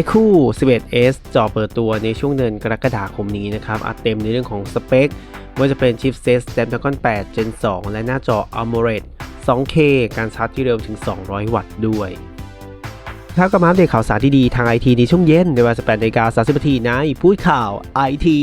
iQOO 11s จอเปิดตัวในช่วงเดือนกรกฎาคมนี้นะครับ อัดเต็มในเรื่องของสเปคว่าจะเป็นชิปเซต Snapdragon 8 Gen 2 และหน้าจอ AMOLED 2K การชาร์จที่เร็วถึง 200 วัตต์ด้วยครับก็มาอัปเดตข่าวสารที่ดีทางไอทีในช่วงเย็นในเวลา18นาฬิกา30นาทีในพูดข่าวไอที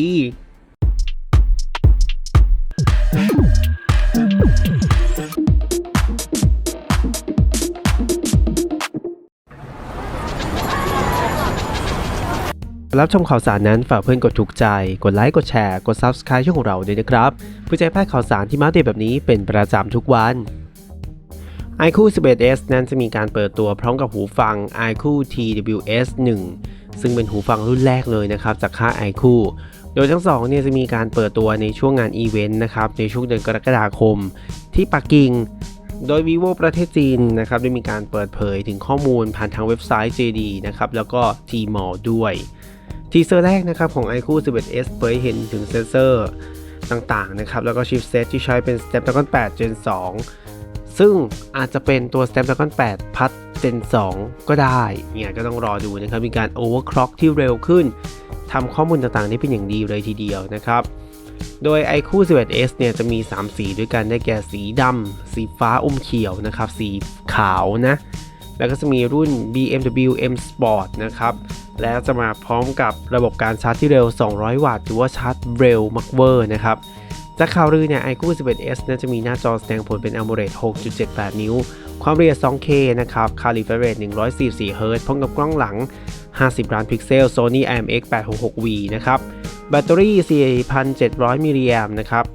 รับชมข่าวสารนั้นฝากเพื่อนกดถูกใจ กดไลค์ กดแชร์ กด Subscribe ช่องของเราด้วยนะครับเพื่อจะให้พลาดข่าวสารที่มาเดตแบบนี้เป็นประจำทุกวัน iQOO 11s นั้นจะมีการเปิดตัวพร้อมกับหูฟัง iQOO TWS 1 ซึ่งเป็นหูฟังรุ่นแรกเลยนะครับจากค่าย iQOO โดยทั้งสองเนี่ยจะมีการเปิดตัวในช่วงงานอีเวนต์นะครับในช่วงเดือนกรกฎาคม ที่ปักกิ่งโดย vivo ประเทศจีนนะครับได้มีการเปิดเผยถึงข้อมูลผ่านทางเว็บไซต์ JD นะครับแล้วก็ Tmall ด้วย ทีเซอร์แรกนะครับของ iQOO 11s เผยเห็นถึงเซนเซอร์ต่างๆนะครับแล้วก็ชิปเซตที่ใช้เป็น Snapdragon 8 Gen 2 ซึ่งอาจจะเป็นตัว Snapdragon 8พัด Gen 2 ก็ได้เนี่ยก็ต้องรอดูนะครับมีการ overclock ที่เร็วขึ้นทำข้อมูลต่างๆ ได้เป็นอย่างดีเลยทีเดียวนะครับ โดย iQOO 11s เนี่ยจะมี 3 สีด้วยกันได้แก่สีดำสีฟ้าอมเขียวนะครับ สีขาวนะ แล้วก็จะมีรุ่น BMW M Sport นะครับ และจะมาพร้อมกับระบบการชาร์จที่เร็ว 200 วัตต์หรือว่าชาร์จเร็วมากเวอร์นะครับจากข่าวลือเนี่ย iQOO 11s น่าจะมีหน้าจอแสดงผลเป็น AMOLED 6.78 นิ้ว ความละเอียด 2K นะครับ Refresh Rate 144 Hz พร้อมกับกล้องหลัง 50 ล้านพิกเซล Sony IMX 866V นะครับ แบตเตอรี่ 4,700 มิลลิแอมนะครับ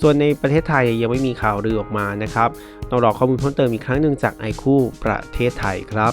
ส่วนในประเทศไทยยังไม่มีข่าวลือออกมานะครับต้องรอข้อมูลเพิ่มเติมอีกครั้งหนึ่งจาก iQOO ประเทศไทยครับ